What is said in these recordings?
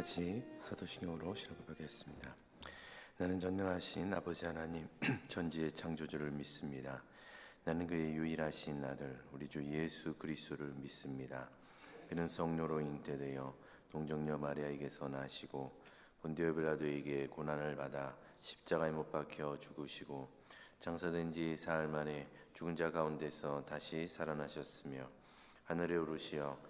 같이 사도신경으로 실험하겠습니다. 나는 전능하신 아버지 하나님 전지의 창조주를 믿습니다. 나는 그의 유일하신 아들 우리 주 예수 그리스도를 믿습니다. 그는 성령으로 잉태되어 동정녀 마리아에게서 나시고 본디오 빌라도에게 고난을 받아 십자가에 못 박혀 죽으시고 장사된 지 사흘 만에 죽은 자 가운데서 다시 살아나셨으며 하늘에 오르시어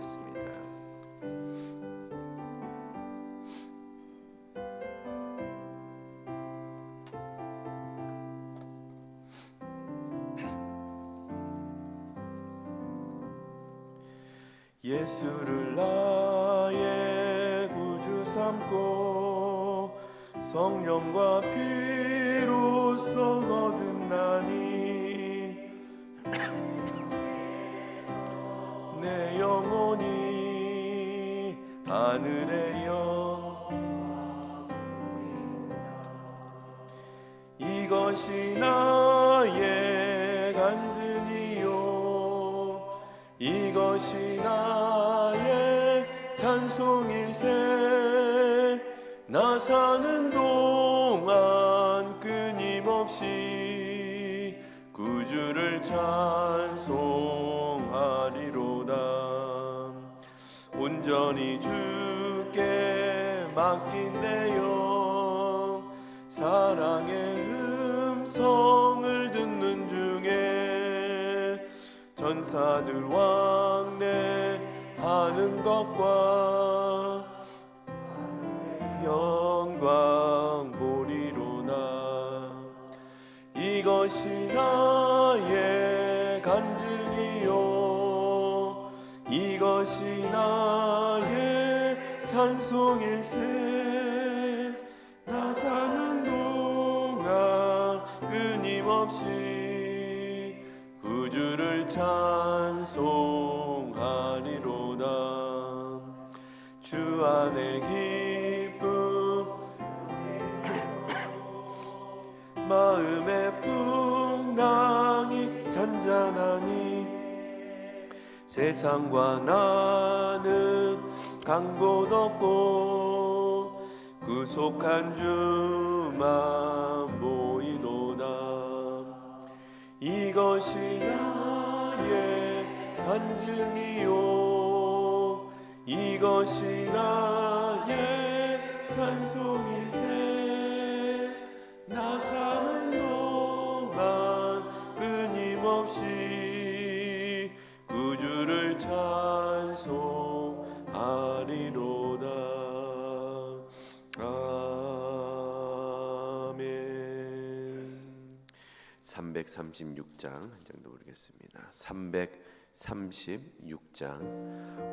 부르겠습니다. 예수를 나의 구주 삼고 성령과 피로써 거듭나니 하늘에 영 이것이 나의 간증이요. 이것이 나의 찬송일세 나 사는 동안 끊임없이 구주를 찬송하리로다. 온전히 주 사랑의 음성을 듣는 중에 전사들 왕래하는 것과 영광 보리로나 이것이 나의 간증이요. 이것이 나의 찬송일세 찬송하리로다. 주 안에 기쁨 마음의 풍랑이 잔잔하니 세상과 나는 강곳 없고 구속한 주만 보이도다. 이것이 나 의 간증이요. 이것이 나의 찬송이세. 나 사는 336장 한장더 부르겠습니다. 336장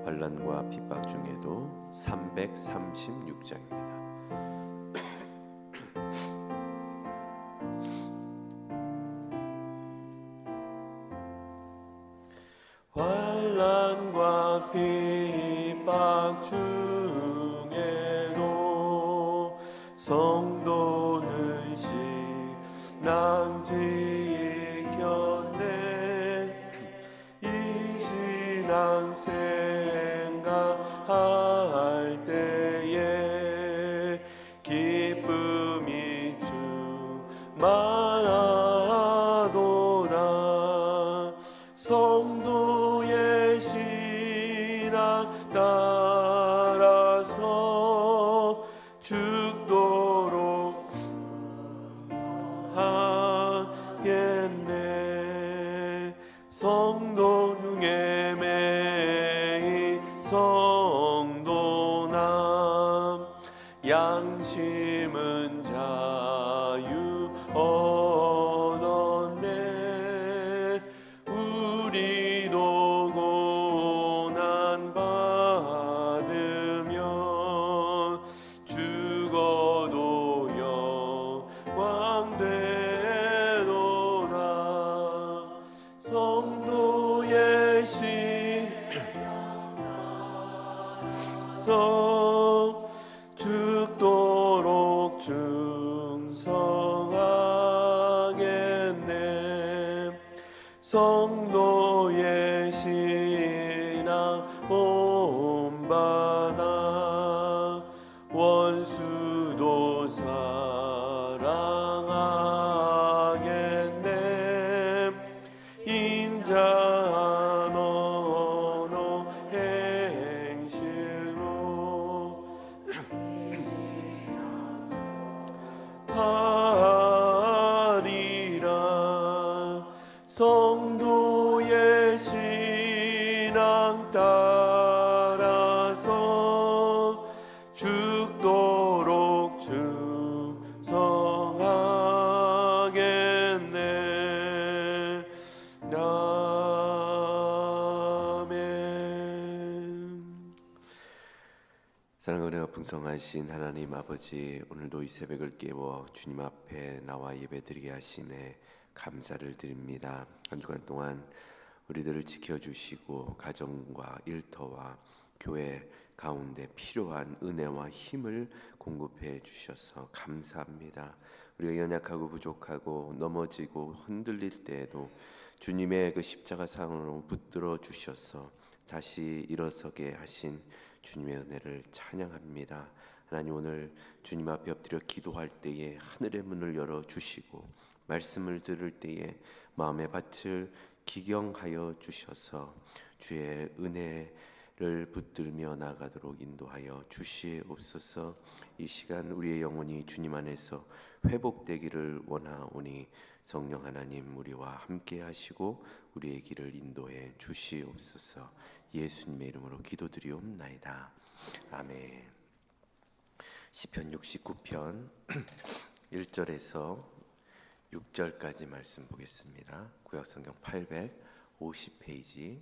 환란과 핍박 중에도 336장입니다. 환란과 핍박 중에도 성도는 신앙 지 우 하 풍성하신 하나님 아버지 오늘도 이 새벽을 깨워 주님 앞에 나와 예배드리게 하시네 감사를 드립니다 한 주간 동안 우리들을 지켜주시고 가정과 일터와 교회 가운데 필요한 은혜와 힘을 공급해 주셔서 감사합니다. 우리가 연약하고 부족하고 넘어지고 흔들릴 때에도 주님의 그 십자가 상으로 붙들어 주셔서 다시 일어서게 하신 주님의 은혜를 찬양합니다. 하나님 오늘 주님 앞에 엎드려 기도할 때에 하늘의 문을 열어 주시고 말씀을 들을 때에 마음의 밭을 기경하여 주셔서 주의 은혜 를 붙들며 나가도록 인도하여 주시옵소서. 이 시간 우리의 영혼이 주님 안에서 회복되기를 원하오니 성령 하나님 우리와 함께 하시고 우리의 길을 인도해 주시옵소서. 예수님의 이름으로 기도드리옵나이다. 아멘. 시편 69편 1절에서 6절까지 말씀 보겠습니다. 구약성경 850페이지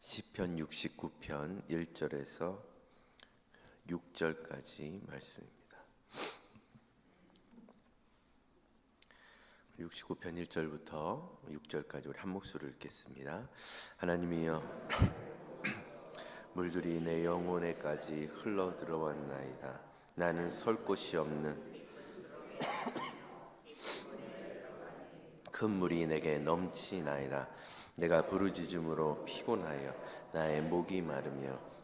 시편 69편 1절에서 6절까지 말씀입니다. 69편 1절부터 6절까지 우리 한 목소리를 읽겠습니다. 하나님이여 물들이 내 영혼에까지 흘러 들어왔나이다. 나는 설 곳이 없는 큰 물이 내게 넘치나이다. 내가 부르짖음으로 피곤하여 나의 목이 마르며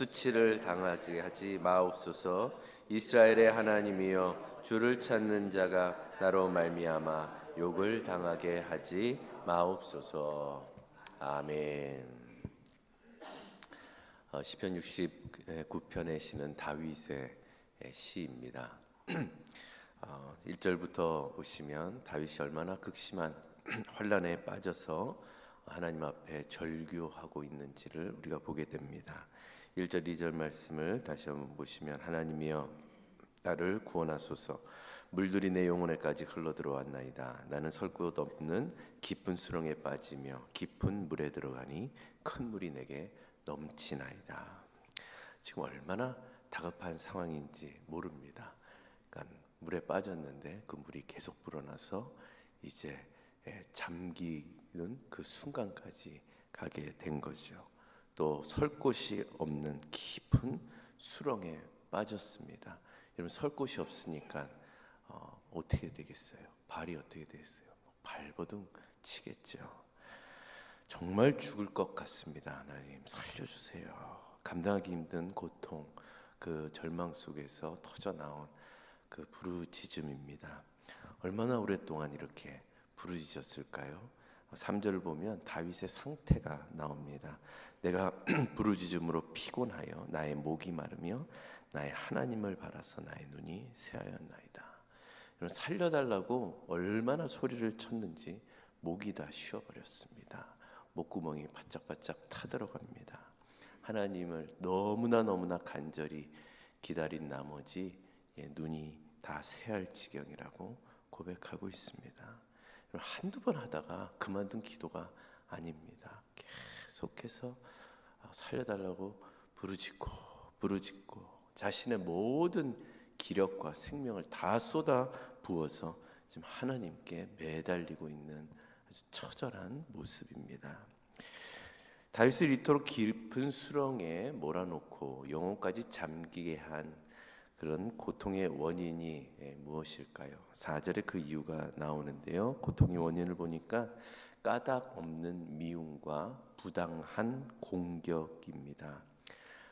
수치를 당하지 하지 마옵소서. 이스라엘의 하나님이여 주를 찾는 자가 나로 말미암아 욕을 당하게 하지 마옵소서. 아멘. 어, 시편 69편의 시는 다윗의 시입니다. 어, 1절부터 보시면 다윗이 얼마나 극심한 환란에 빠져서 하나님 앞에 절규하고 있는지를 우리가 보게 됩니다. 1절 2절 말씀을 다시 한번 보시면 하나님이여 나를 구원하소서. 물들이 내 영혼에까지 흘러 들어왔나이다. 나는 설 곳 없는 깊은 수렁에 빠지며 깊은 물에 들어가니 큰 물이 내게 넘치나이다. 지금 얼마나 다급한 상황인지 모릅니다. 그러니까 물에 빠졌는데 그 물이 계속 불어나서 이제 예, 잠기는 그 순간까지 가게 된 거죠. 또 설 곳이 없는 깊은 수렁에 빠졌습니다. 여러분 설 곳이 없으니까 어, 어떻게 되겠어요? 발이 어떻게 되겠어요? 발버둥 치겠죠. 정말 죽을 것 같습니다. 하나님 살려주세요. 감당하기 힘든 고통, 그 절망 속에서 터져 나온 그 부르짖음입니다. 얼마나 오랫동안 이렇게 부르짖었을까요? 3절 보면 다윗의 상태가 나옵니다. 내가 부르짖음으로 피곤하여 나의 목이 마르며 나의 하나님을 바라서 나의 눈이 새하였나이다. 여러분 살려달라고 얼마나 소리를 쳤는지 목이 다 쉬어버렸습니다. 목구멍이 바짝바짝 타들어갑니다. 하나님을 너무나 너무나 간절히 기다린 나머지 예, 눈이 다 쇠할 지경이라고 고백하고 있습니다. 한두 번 하다가 그만둔 기도가 아닙니다. 계속해서 아, 살려달라고 부르짖고 부르짖고 자신의 모든 기력과 생명을 다 쏟아 부어서 지금 하나님께 매달리고 있는 아주 처절한 모습입니다. 다윗을 이토록 깊은 수렁에 몰아놓고 영혼까지 잠기게 한 그런 고통의 원인이 예, 무엇일까요? 4절에 그 이유가 나오는데요. 고통의 원인을 보니까 까닭 없는 미움과 부당한 공격입니다.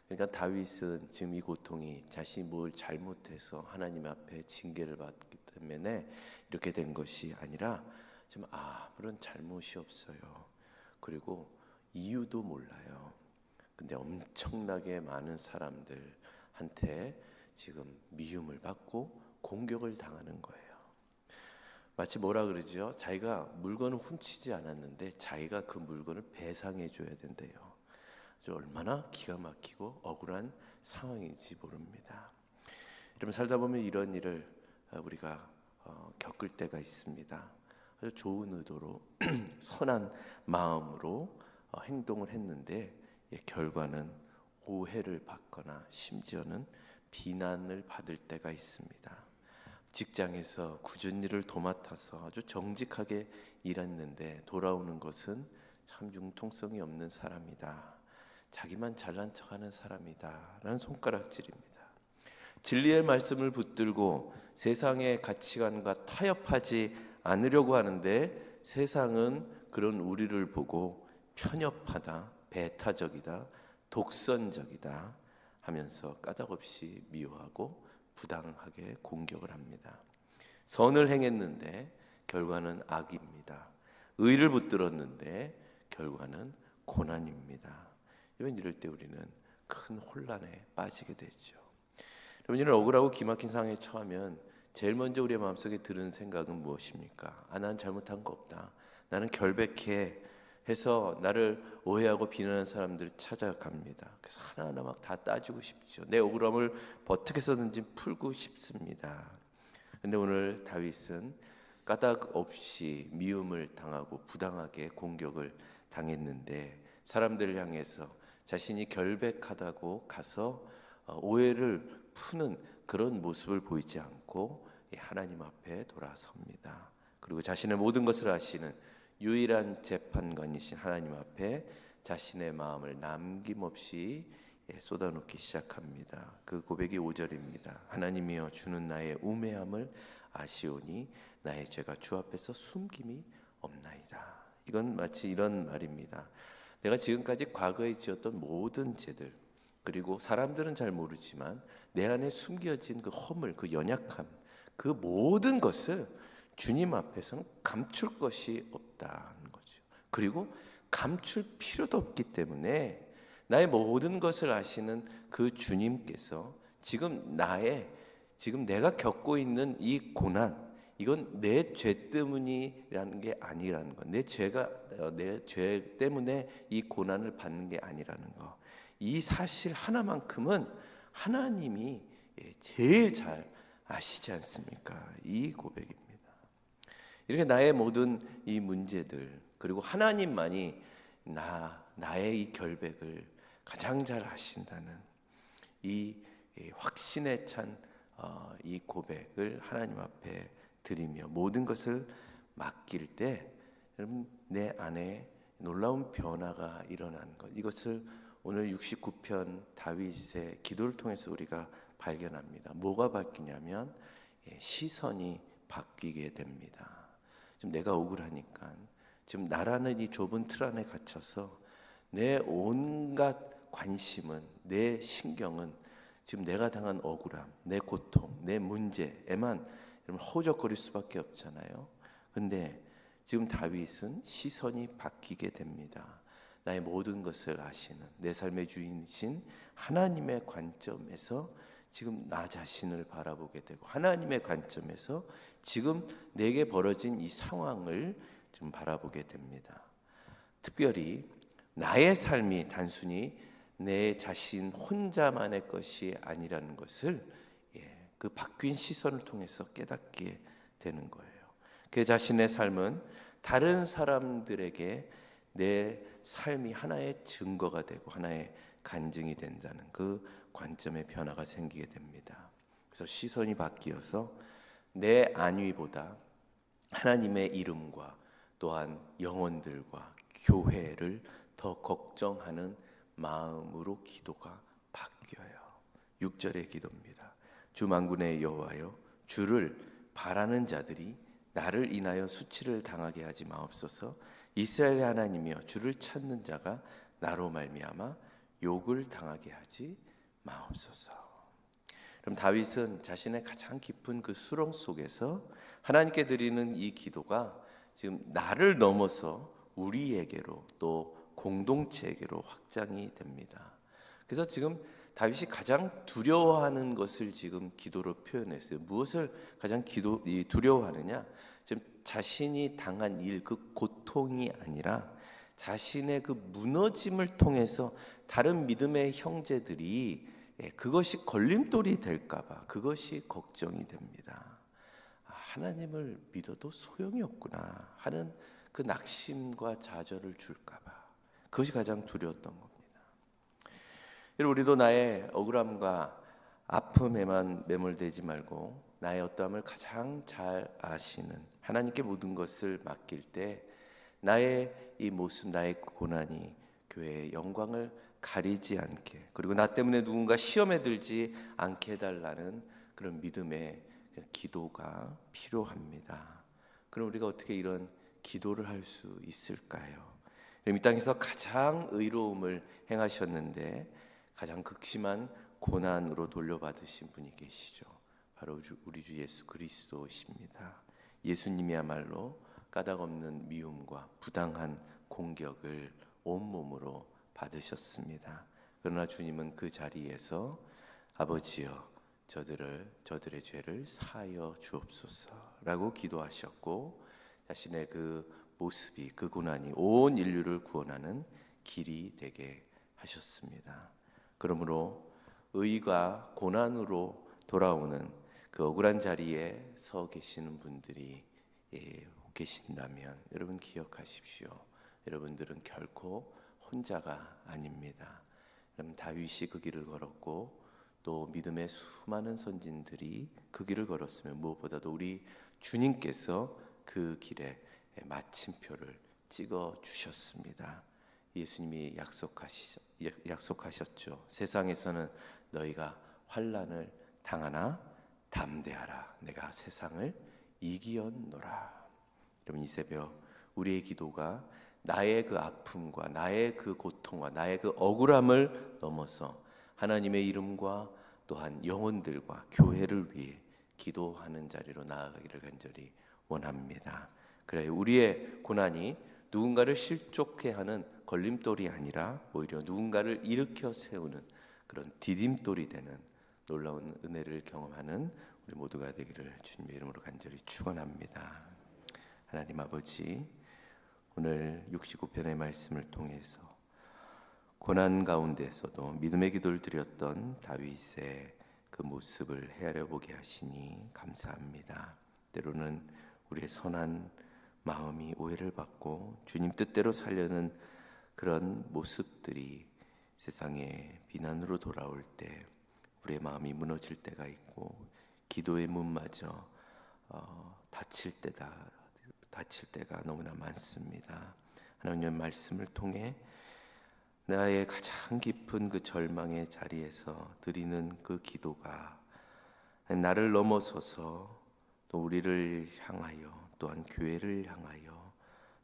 그러니까 다윗은 지금 이 고통이 자신이 뭘 잘못해서 하나님 앞에 징계를 받기 때문에 이렇게 된 것이 아니라 지금 아무런 잘못이 없어요. 그리고 이유도 몰라요. 근데 엄청나게 많은 사람들한테 지금 미움을 받고 공격을 당하는 거예요. 마치 뭐라 그러죠? 자기가 물건을 훔치지 않았는데 자기가 그 물건을 배상해 줘야 된대요. 얼마나 기가 막히고 억울한 상황인지 모릅니다. 여러분 살다 보면 이런 일을 우리가 어, 겪을 때가 있습니다. 아주 좋은 의도로 선한 마음으로 어, 행동을 했는데 예, 결과는 오해를 받거나 심지어는 비난을 받을 때가 있습니다. 직장에서 굳은 일을 도맡아서 아주 정직하게 일했는데 돌아오는 것은 참 융통성이 없는 사람이다. 자기만 잘난 척하는 사람이다 라는 손가락질입니다. 진리의 말씀을 붙들고 세상의 가치관과 타협하지 않으려고 하는데 세상은 그런 우리를 보고 편협하다, 배타적이다, 독선적이다 하면서 까닭없이 미워하고 부당하게 공격을 합니다. 선을 행했는데 결과는 악입니다. 의를 붙들었는데 결과는 고난입니다. 이런 이럴 때 우리는 큰 혼란에 빠지게 되죠. 여러분 이런 억울하고 기막힌 상황에 처하면 제일 먼저 우리의 마음속에 드는 생각은 무엇입니까? 아, 난 잘못한 거 없다. 나는 결백해 해서 나를 오해하고 비난하는 사람들을 찾아갑니다. 그래서 하나하나 막 다 따지고 싶죠. 내 억울함을 어떻게 해서든지 풀고 싶습니다. 근데 오늘 다윗은 까닭 없이 미움을 당하고 부당하게 공격을 당했는데 사람들을 향해서 자신이 결백하다고 가서 어, 오해를 푸는 그런 모습을 보이지 않고 하나님 앞에 돌아섭니다. 그리고 자신의 모든 것을 아시는 유일한 재판관이신 하나님 앞에 자신의 마음을 남김없이 예, 쏟아놓기 시작합니다. 그 고백이 5절입니다. 하나님이여 주는 나의 우매함을 아시오니 나의 죄가 주 앞에서 숨김이 없나이다. 이건 마치 이런 말입니다. 내가 지금까지 과거에 지었던 모든 죄들 그리고 사람들은 잘 모르지만 내 안에 숨겨진 그 허물, 그 연약함, 그 모든 것을 주님 앞에서는 감출 것이 없다는 거죠. 그리고 감출 필요도 없기 때문에 나의 모든 것을 아시는 그 주님께서 지금 나의 지금 내가 겪고 있는 이 고난 이건 내 죄 때문이라는 게 아니라는 거. 내 죄가 내 죄 때문에 이 고난을 받는 게 아니라는 거. 이 사실 하나만큼은 하나님이 예, 제일 잘 아시지 않습니까? 이 고백입니다. 이렇게 나의 모든 이 문제들 그리고 하나님만이 나 나의 이 결백을 가장 잘 아신다는 이 확신에 찬이 어, 고백을 하나님 앞에 드리며 모든 것을 맡길 때 여러분 내 안에 놀라운 변화가 일어나는 것 이것을 오늘 69편 다윗의 기도를 통해서 우리가 발견합니다. 뭐가 바뀌냐면 예, 시선이 바뀌게 됩니다. 지금 내가 억울하니까 지금 나라는 이 좁은 틀 안에 갇혀서 내 온갖 관심은 내 신경은 지금 내가 당한 억울함, 내 고통, 내 문제에만 허우적거릴 수밖에 없잖아요. 근데 지금 다윗은 시선이 바뀌게 됩니다. 나의 모든 것을 아시는 내 삶의 주인이신 하나님의 관점에서 지금 나 자신을 바라보게 되고 하나님의 관점에서 지금 내게 벌어진 이 상황을 좀 바라보게 됩니다. 특별히 나의 삶이 단순히 내 자신 혼자만의 것이 아니라는 것을 예, 그 바뀐 시선을 통해서 깨닫게 되는 거예요. 그 자신의 삶은 다른 사람들에게 내 삶이 하나의 증거가 되고 하나의 간증이 된다는 그 관점의 변화가 생기게 됩니다. 그래서 시선이 바뀌어서 내 안위보다 하나님의 이름과 또한 영혼들과 교회를 더 걱정하는 마음으로 기도가 바뀌어요. 6절의 기도입니다. 주만군의 여호와여 주를 바라는 자들이 나를 인하여 수치를 당하게 하지 마옵소서. 이스라엘의 하나님이여 주를 찾는 자가 나로 말미암아 욕을 당하게 하지 마옵소서. 그럼 다윗은 자신의 가장 깊은 그 수렁 속에서 하나님께 드리는 이 기도가 지금 나를 넘어서 우리에게로 또 공동체에게로 확장이 됩니다. 그래서 지금 다윗이 가장 두려워하는 것을 지금 기도로 표현했어요. 무엇을 가장 기도 이 두려워하느냐? 지금 자신이 당한 일 그 고통이 아니라 자신의 그 무너짐을 통해서 다른 믿음의 형제들이 예, 그것이 걸림돌이 될까봐 그것이 걱정이 됩니다. 아, 하나님을 믿어도 소용이 없구나 하는 그 낙심과 좌절을 줄까봐 그것이 가장 두려웠던 겁니다. 우리도 나의 억울함과 아픔에만 매몰되지 말고 나의 어떠함을 가장 잘 아시는 하나님께 모든 것을 맡길 때 나의 이 모습, 나의 고난이 교회의 영광을 가리지 않게 그리고 나 때문에 누군가 시험에 들지 않게 해달라는 그런 믿음의 기도가 필요합니다. 그럼 우리가 어떻게 이런 기도를 할 수 있을까요? 이 땅에서 가장 의로움을 행하셨는데 가장 극심한 고난으로 돌려받으신 분이 계시죠. 바로 우리 주 예수 그리스도십니다. 예수님이야말로 까닭 없는 미움과 부당한 공격을 온몸으로 받으셨습니다. 그러나 주님은 그 자리에서 아버지여 저들을 저들의 죄를 사하여 주옵소서라고 기도하셨고 자신의 그 모습이 그 고난이 온 인류를 구원하는 길이 되게 하셨습니다. 그러므로 의가 고난으로 돌아오는 그 억울한 자리에 서 계시는 분들이 예, 계신다면 여러분 기억하십시오. 여러분들은 결코 혼자가 아닙니다. 여러분 다윗이 그 길을 걸었고 또 믿음의 수많은 선진들이 그 길을 걸었으며 무엇보다도 우리 주님께서 그 길에 마침표를 찍어 주셨습니다. 예수님이 약속하시, 약속하셨죠. 세상에서는 너희가 환란을 당하나 담대하라. 내가 세상을 이기었노라. 여러분 이 새벽 우리의 기도가 나의 그 아픔과 나의 그 고통과 나의 그 억울함을 넘어서 하나님의 이름과 또한 영혼들과 교회를 위해 기도하는 자리로 나아가기를 간절히 원합니다. 그래 우리의 고난이 누군가를 실족해 하는 걸림돌이 아니라 오히려 누군가를 일으켜 세우는 그런 디딤돌이 되는 놀라운 은혜를 경험하는 우리 모두가 되기를 주님의 이름으로 간절히 축원합니다. 하나님 아버지 오늘 69편의 말씀을 통해서 고난 가운데서도 믿음의 기도를 드렸던 다윗의 그 모습을 헤아려 보게 하시니 감사합니다. 때로는 우리의 선한 마음이 오해를 받고 주님 뜻대로 살려는 그런 모습들이 세상에 비난으로 돌아올 때 우리의 마음이 무너질 때가 있고 기도의 문마저 어, 닫힐 때다 닫힐 때가 너무나 많습니다. 하나님의 말씀을 통해 나의 가장 깊은 그 절망의 자리에서 드리는 그 기도가 나를 넘어서서 또 우리를 향하여 또한 교회를 향하여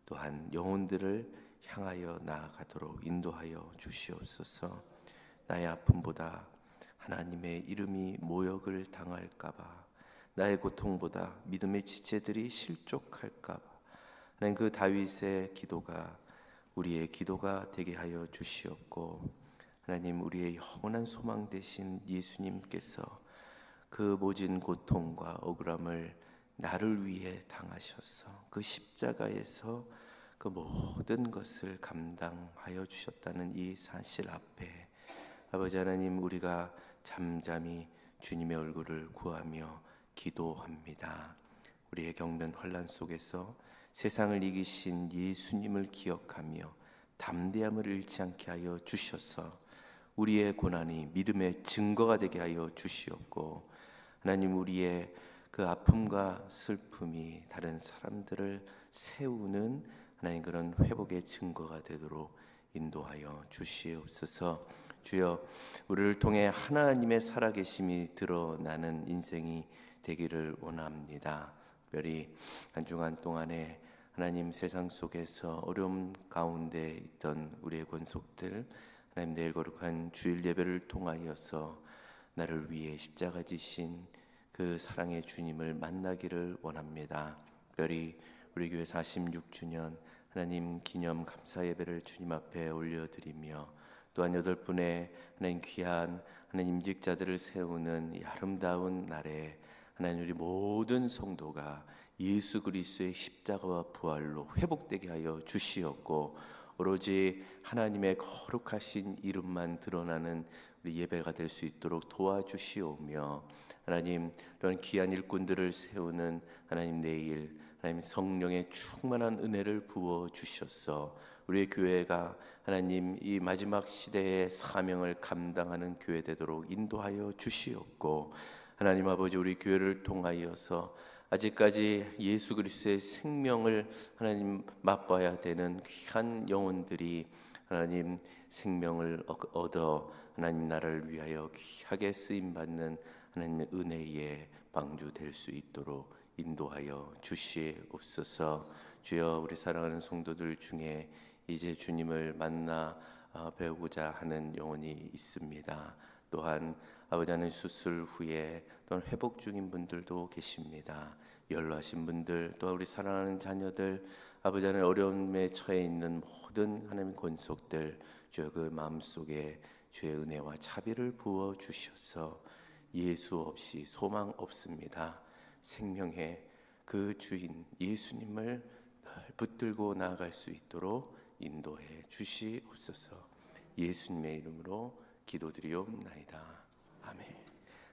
또한 영혼들을 향하여 나아가도록 인도하여 주시옵소서. 나의 아픔보다 하나님의 이름이 모욕을 당할까봐 나의 고통보다 믿음의 지체들이 실족할까 봐. 하나님 그 다윗의 기도가 우리의 기도가 되게 하여 주시옵고 하나님 우리의 영원한 소망 되신 예수님께서 그 모진 고통과 억울함을 나를 위해 당하셔서 그 십자가에서 그 모든 것을 감당하여 주셨다는 이 사실 앞에 아버지 하나님 우리가 잠잠히 주님의 얼굴을 구하며 기도합니다. 우리의 겪는 환란 속에서 세상을 이기신 예수님을 기억하며 담대함을 잃지 않게 하여 주셔서 우리의 고난이 믿음의 증거가 되게 하여 주시옵고 하나님 우리의 그 아픔과 슬픔이 다른 사람들을 세우는 하나님 그런 회복의 증거가 되도록 인도하여 주시옵소서. 주여 우리를 통해 하나님의 살아계심이 드러나는 인생이 되기를 원합니다. 특별히 한 주간 동안에 하나님 세상 속에서 어려움 가운데 있던 우리의 권속들 하나님 내일 거룩한 주일 예배를 통하여서 나를 위해 십자가 지신 그 사랑의 주님을 만나기를 원합니다. 특별히 우리 교회 46주년 하나님 기념 감사 예배를 주님 앞에 올려드리며 또한 여덟 분의 하나님 귀한 하나님 임직자들을 세우는 이 아름다운 날에 하나님 우리 모든 성도가 예수 그리스도의 십자가와 부활로 회복되게 하여 주시었고 오로지 하나님의 거룩하신 이름만 드러나는 우리 예배가 될 수 있도록 도와주시오며 하나님 이런 귀한 일꾼들을 세우는 하나님 내일 하나님 성령의 충만한 은혜를 부어 주셔서 우리의 교회가 하나님 이 마지막 시대의 사명을 감당하는 교회 되도록 인도하여 주시옵고 하나님 아버지 우리 교회를 통하여서 아직까지 예수 그리스도의 생명을 하나님 맛봐야 되는 귀한 영혼들이 하나님 생명을 얻어 하나님 나라를 위하여 귀하게 쓰임 받는 하나님의 은혜의 방주 될 수 있도록 인도하여 주시옵소서. 주여 우리 사랑하는 성도들 중에 이제 주님을 만나 아, 배우고자 하는 영혼이 있습니다. 또한 아버지 하나님 수술 후에 또한 회복 중인 분들도 계십니다. 연로하신 분들 또 우리 사랑하는 자녀들 아버지 하나님 어려움에 처해 있는 모든 하나님 권속들 주여 그 마음속에 주의 은혜와 자비를 부어 주셔서 예수 없이 소망 없습니다. 생명의 그 주인 예수님을 늘 붙들고 나아갈 수 있도록 인도해 주시옵소서. 예수님의 이름으로 기도드리옵나이다.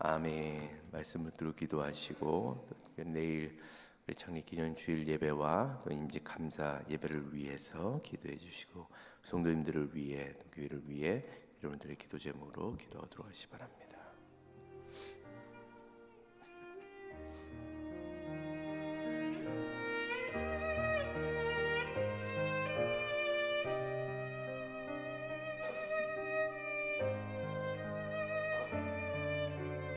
아멘. 말씀을 들어 기도하시고 또 내일 우리 창립 기념 주일 예배와 또 임직 감사 예배를 위해서 기도해 주시고 성도님들을 위해 또 교회를 위해 여러분들의 기도 제목으로 기도하도록 하시 바랍니다.